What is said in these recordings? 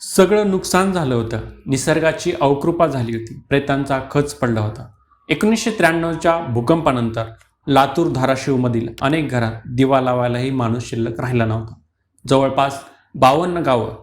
सगळं नुकसान झालं होतं. निसर्गाची अवकृपा झाली होती. प्रेतांचा खच पडला होता. एकोणीसशे त्र्याण्णवच्या भूकंपानंतर लातूर धाराशिवमधील अनेक घरात दिवा लावायलाही माणूस शिल्लक राहिला नव्हता. जवळपास बावन्न गावं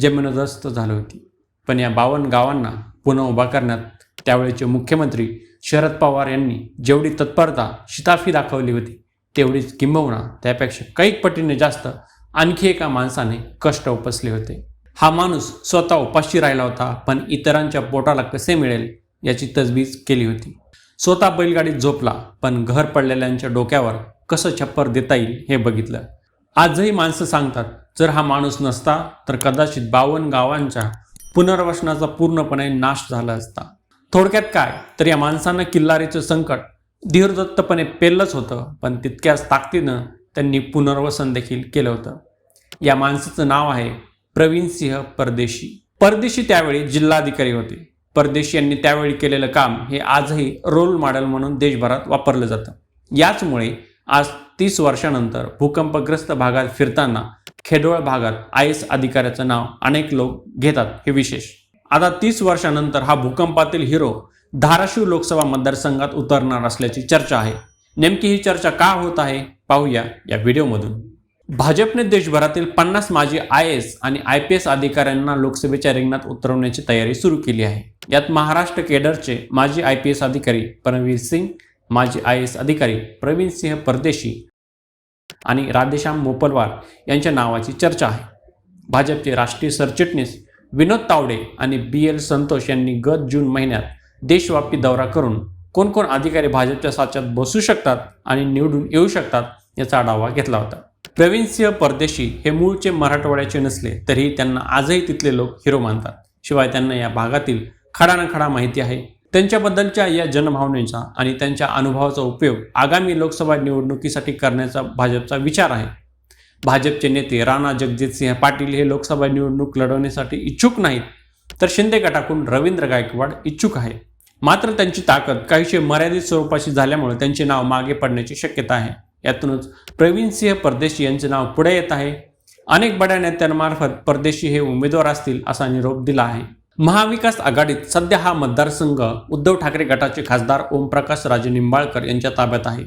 जमीनदस्त झाली होती. पण या बावन्न गावांना पुन्हा उभा करण्यात त्यावेळेचे मुख्यमंत्री शरद पवार यांनी जेवढी तत्परता शिताफी दाखवली होती तेवढीच किंबहुना त्यापेक्षा कैक पटीने जास्त आणखी एका माणसाने कष्ट उपसले होते. हा माणूस स्वतः उपाशी राहिला होता पण इतरांच्या पोटाला कसे मिळेल याची तजवीज केली होती. स्वतः बैलगाडीत झोपला पण घर पडलेल्यांच्या डोक्यावर कसं छप्पर देता येईल हे बघितलं. आजही माणसं सांगतात जर हा माणूस नसता तर कदाचित बावन्न गावांच्या पुनर्वसनाचा पूर्णपणे नाश झाला असता. थोडक्यात काय तर या माणसानं किल्लारीचं संकट धीरदत्तपणे पेललंच होतं पण तितक्याच ताकदीनं त्यांनी पुनर्वसन देखील केलं होतं. या माणसाचं नाव आहे प्रवीण सिंह परदेशी. परदेशी त्यावेळी जिल्हाधिकारी होते. परदेशी यांनी त्यावेळी केलेलं काम हे आजही रोल मॉडेल म्हणून देशभरात वापरलं जातं. याचमुळे आज तीस वर्षानंतर भूकंपग्रस्त भागात फिरताना खेडोळ भागात आय एस अधिकाऱ्याचं नाव अनेक लोक घेतात हे विशेष. आता तीस वर्षानंतर हा भूकंपातील हिरो धाराशिव लोकसभा मतदारसंघात उतरणार असल्याची चर्चा आहे. नेमकी ही चर्चा का होत आहे? पाहूया या व्हिडिओमधून भाजपने देशभरातील पन्नास माजी आय एस आणि आय पी एस अधिकाऱ्यांना लोकसभेच्या रिंगणात उतरवण्याची तयारी सुरू केली आहे. यात महाराष्ट्र केडरचे माजी आय पी एस अधिकारी परमवीर सिंग माजी आय एस अधिकारी प्रवीण सिंह परदेशी आणि राधेश्याम मोपलवार यांच्या नावाची चर्चा आहे. भाजपचे राष्ट्रीय सरचिटणीस विनोद तावडे आणि बी एल संतोष यांनी गत जून महिन्यात देशव्यापी दौरा करून कोण कोण अधिकारी भाजपच्या साच्यात बसू शकतात आणि निवडून येऊ शकतात याचा आढावा घेतला होता. प्रवीण सिंह परदेशी हे मूळचे मराठवाड्याचे नसले तरीही त्यांना आजही तिथले लोक हिरो मानतात. शिवाय त्यांना या भागातील खडा न खडा माहिती आहे. त्यांच्याबद्दलच्या या जनभावनेचा आणि त्यांच्या अनुभवाचा उपयोग आगामी लोकसभा निवडणुकीसाठी करण्याचा भाजपचा विचार आहे. भाजपचे नेते राणा जगजितसिंह पाटील हे लोकसभा निवडणूक लढवण्यासाठी इच्छुक नाहीत तर शिंदे गटाकडून रवींद्र गायकवाड इच्छुक आहे. मात्र त्यांची ताकद काहीशी मर्यादित स्वरूपाची झाल्यामुळे त्यांचे नाव मागे पडण्याची शक्यता आहे. यातूनच प्रवीण सिंह परदेशी यांचे नाव पुढे येत आहे. अनेक बड्या नेत्यांमार्फत परदेशी हे उमेदवार असतील असा निरोप दिला आहे. महाविकास आघाडीत सध्या हा मतदारसंघ उद्धव ठाकरे गटाचे खासदार ओमप्रकाश राजे निंबाळकर यांच्या ताब्यात आहे.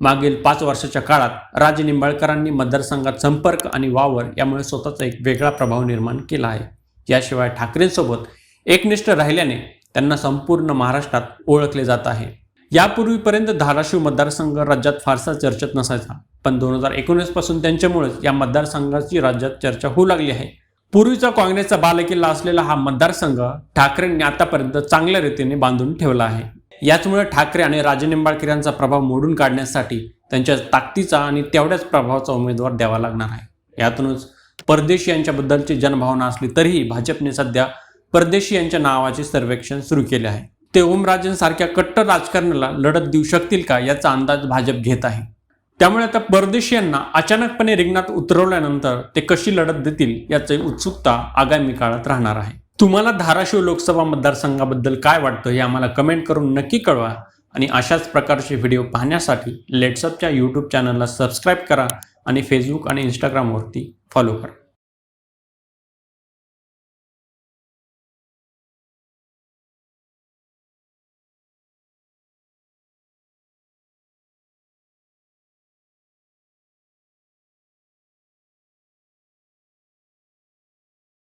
मागील पाच वर्षाच्या काळात राजे निंबाळकरांनी मतदारसंघात संपर्क आणि वावर यामुळे स्वतःचा एक वेगळा प्रभाव निर्माण केला आहे. याशिवाय ठाकरेंसोबत एकनिष्ठ राहिल्याने त्यांना संपूर्ण महाराष्ट्रात ओळखले जात आहे. यापूर्वीपर्यंत धाराशिव मतदारसंघ राज्यात फारसा चर्चेत नसायचा. पण दोन हजार एकोणीसपासून त्यांच्यामुळेच या मतदारसंघाची राज्यात चर्चा होऊ लागली आहे. पूर्वीचा काँग्रेसचा बालकिल्ला असलेला हा मतदारसंघ ठाकरेंनी आतापर्यंत चांगल्या रीतीने बांधून ठेवला आहे. याचमुळे ठाकरे आणि राजे निंबाळकर यांचा प्रभाव मोडून काढण्यासाठी त्यांच्या ताकदीचा आणि तेवढ्याच प्रभावाचा उमेदवार द्यावा लागणार आहे. यातूनच परदेशी यांच्याबद्दलची जनभावना असली तरीही भाजपने सध्या परदेशी यांच्या नावाचे सर्वेक्षण सुरू केले आहे. ते ओमराजेंसारख्या कट्टर राजकारणाला लढत देऊ शकतील का याचा अंदाज भाजप घेत आहे. त्यामुळे आता परदेशी यांना अचानकपणे रिंगणात उतरवल्यानंतर ते कशी लढत देतील याची उत्सुकता आगामी काळात राहणार आहे. तुम्हाला धाराशिव लोकसभा मतदारसंघाबद्दल काय वाटतं हे आम्हाला कमेंट करून नक्की कळवा आणि अशाच प्रकारचे व्हिडिओ पाहण्यासाठी लेट्सअपच्या यूट्यूब चॅनलला सबस्क्राईब करा आणि फेसबुक आणि इंस्टाग्रामवरती फॉलो करा.